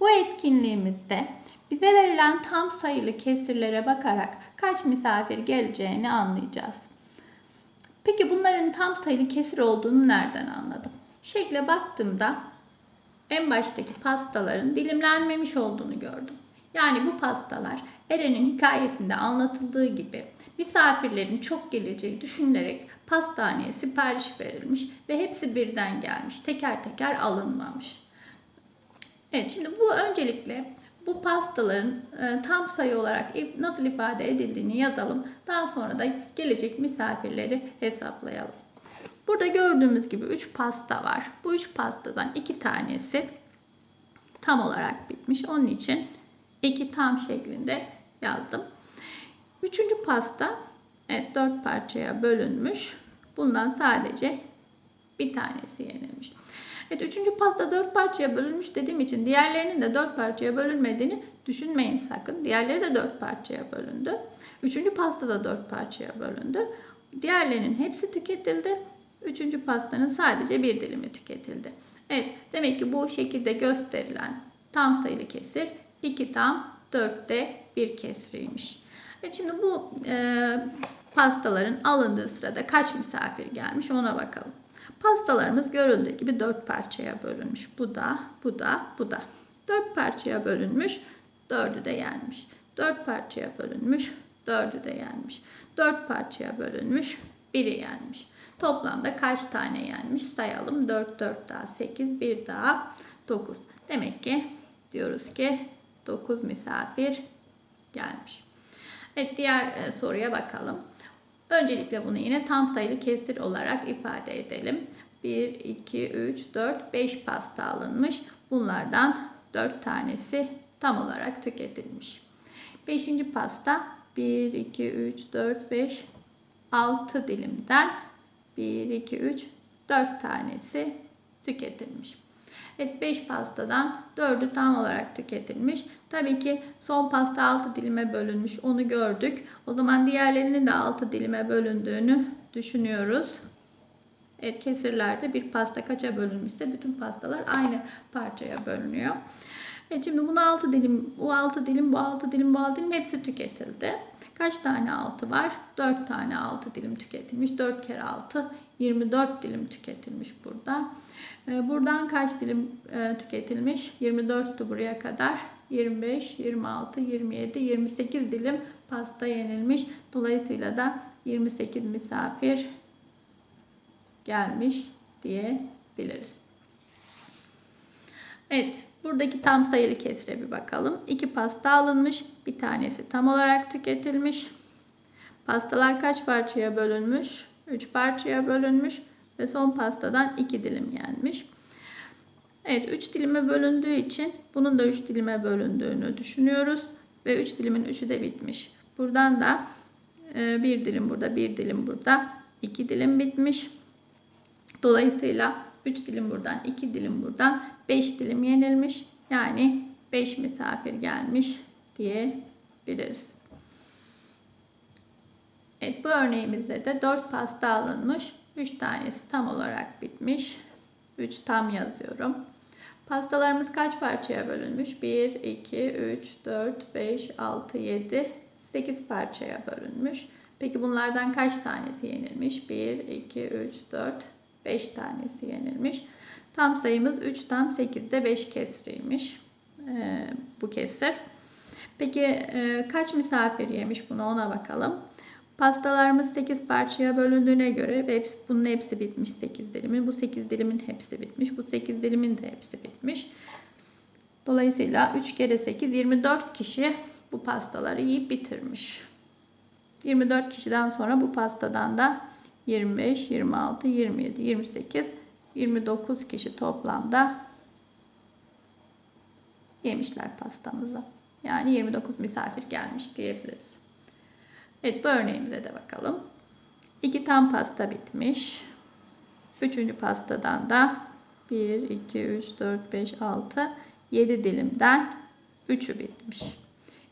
Bu etkinliğimizde bize verilen tam sayılı kesirlere bakarak kaç misafir geleceğini anlayacağız. Peki bunların tam sayılı kesir olduğunu nereden anladım? Şekle baktığımda en baştaki pastaların dilimlenmemiş olduğunu gördüm. Yani bu pastalar Eren'in hikayesinde anlatıldığı gibi misafirlerin çok geleceği düşünülerek pastaneye sipariş verilmiş ve hepsi birden gelmiş. Teker teker alınmamış. Evet şimdi bu öncelikle bu pastaların e, tam sayı olarak nasıl ifade edildiğini yazalım. Daha sonra da gelecek misafirleri hesaplayalım. Burada gördüğümüz gibi 3 pasta var. Bu 3 pastadan 2 tanesi tam olarak bitmiş. Onun için 2 tam şeklinde yazdım. Üçüncü pasta evet 4 parçaya bölünmüş. Bundan sadece bir tanesi yenilmiş. Evet üçüncü pasta dört parçaya bölünmüş dediğim için diğerlerinin de dört parçaya bölünmediğini düşünmeyin sakın. Diğerleri de dört parçaya bölündü. Üçüncü pasta da dört parçaya bölündü. Diğerlerinin hepsi tüketildi. Üçüncü pastanın sadece bir dilimi tüketildi. Evet demek ki bu şekilde gösterilen tam sayılı kesir 2 tam 4'te bir kesriymiş. Evet şimdi bu e, pastaların alındığı sırada kaç misafir gelmiş ona bakalım. Pastalarımız görüldüğü gibi dört parçaya bölünmüş. Bu da, bu da, bu da. Dört parçaya bölünmüş, dördü de yenmiş. Dört parçaya bölünmüş, dördü de yenmiş. Dört parçaya bölünmüş, biri yenmiş. Toplamda kaç tane yenmiş sayalım. 4, 4 daha 8, 1 daha 9. Demek ki diyoruz ki 9 misafir gelmiş. Evet diğer e, soruya bakalım. Öncelikle bunu yine tam sayılı kesir olarak ifade edelim. 1, 2, 3, 4, 5 pasta alınmış. Bunlardan 4 tanesi tam olarak tüketilmiş. 5. pasta 1, 2, 3, 4, 5, 6 dilimden 1, 2, 3, 4 tanesi tüketilmiş. Evet 5 pastadan 4'ü tam olarak tüketilmiş. Tabii ki son pasta 6 dilime bölünmüş. Onu gördük. O zaman diğerlerinin de 6 dilime bölündüğünü düşünüyoruz. Evet kesirlerde bir pasta kaça bölünmüşse bütün pastalar aynı parçaya bölünüyor. Evet şimdi bunu 6 dilim, bu 6 dilim, bu 6 dilim, bu 6 dilim hepsi tüketildi. Kaç tane 6 var? 4 tane 6 dilim tüketilmiş. 4 kere 6 24 dilim tüketilmiş burada. Ee, Buradan kaç dilim e, tüketilmiş? 24'tü buraya kadar. 25, 26, 27, 28 dilim pasta yenilmiş. Dolayısıyla da 28 misafir gelmiş diyebiliriz. Evet, buradaki tam sayılı kesire bir bakalım. İki pasta alınmış, bir tanesi tam olarak tüketilmiş. Pastalar kaç parçaya bölünmüş? 3 parçaya bölünmüş ve son pastadan 2 dilim yenmiş. Evet 3 dilime bölündüğü için bunun da 3 dilime bölündüğünü düşünüyoruz. Ve 3 dilimin 3'ü de bitmiş. Buradan da e, bir dilim burada, bir dilim burada, 2 dilim bitmiş. Dolayısıyla 3 dilim buradan, 2 dilim buradan, 5 dilim yenilmiş. Yani 5 misafir gelmiş diyebiliriz. Evet bu örneğimizde de 4 pasta alınmış. 3 tanesi tam olarak bitmiş. 3 tam yazıyorum. Pastalarımız kaç parçaya bölünmüş? 1, 2, 3, 4, 5, 6, 7, 8 parçaya bölünmüş. Peki bunlardan kaç tanesi yenilmiş? 1, 2, 3, 4, 5 tanesi yenilmiş. Tam sayımız 3 tam 8'de 5 kesriymiş. Ee, bu kesir. Peki e, kaç misafir yemiş bunu ona bakalım. Pastalarımız 8 parçaya bölündüğüne göre ve hepsi, bunun hepsi bitmiş 8 dilimin. Bu 8 dilimin hepsi bitmiş. Bu 8 dilimin de hepsi bitmiş. Dolayısıyla 3 kere 8 24 kişi bu pastaları yiyip bitirmiş. 24 kişiden sonra bu pastadan da 25, 26, 27, 28, 29 kişi toplamda yemişler pastamıza. Yani 29 misafir gelmiş diyebiliriz. Evet bu örneğimize de bakalım. İki tam pasta bitmiş. Üçüncü pastadan da 1, 2, 3, 4, 5, 6, 7 dilimden 3'ü bitmiş.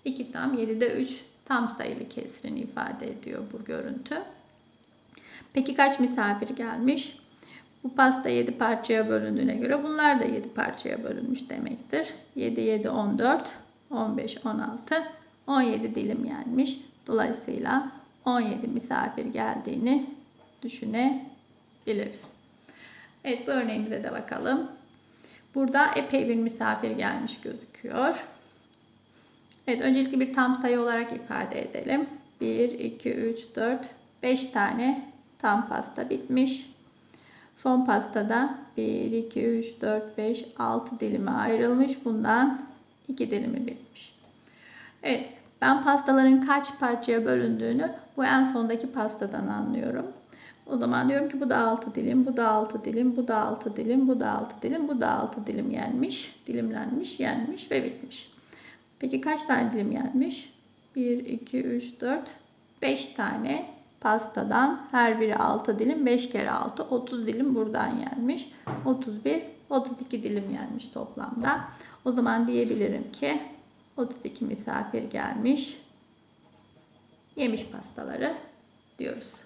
2 tam 7'de 3 tam sayılı kesirini ifade ediyor bu görüntü. Peki kaç misafir gelmiş? Bu pasta 7 parçaya bölündüğüne göre bunlar da 7 parçaya bölünmüş demektir. 7, 7, 14, 15, 16, 17 dilim yenmiş. Dolayısıyla 17 misafir geldiğini düşünebiliriz. Evet bu örneğimize de bakalım. Burada epey bir misafir gelmiş gözüküyor. Evet öncelikle bir tam sayı olarak ifade edelim. 1, 2, 3, 4, 5 tane tam pasta bitmiş. Son pastada 1, 2, 3, 4, 5, 6 dilime ayrılmış. Bundan 2 dilimi bitmiş. Evet ben pastaların kaç parçaya bölündüğünü bu en sondaki pastadan anlıyorum. O zaman diyorum ki bu da 6 dilim, bu da 6 dilim, bu da 6 dilim, bu da 6 dilim, bu da 6 dilim yenmiş, dilimlenmiş, yenmiş ve bitmiş. Peki kaç tane dilim yenmiş? 1, 2, 3, 4, 5 tane pastadan her biri 6 dilim, 5 kere 6, 30 dilim buradan yenmiş. 31, 32 dilim yenmiş toplamda. O zaman diyebilirim ki 32 misafir gelmiş, yemiş pastaları diyoruz.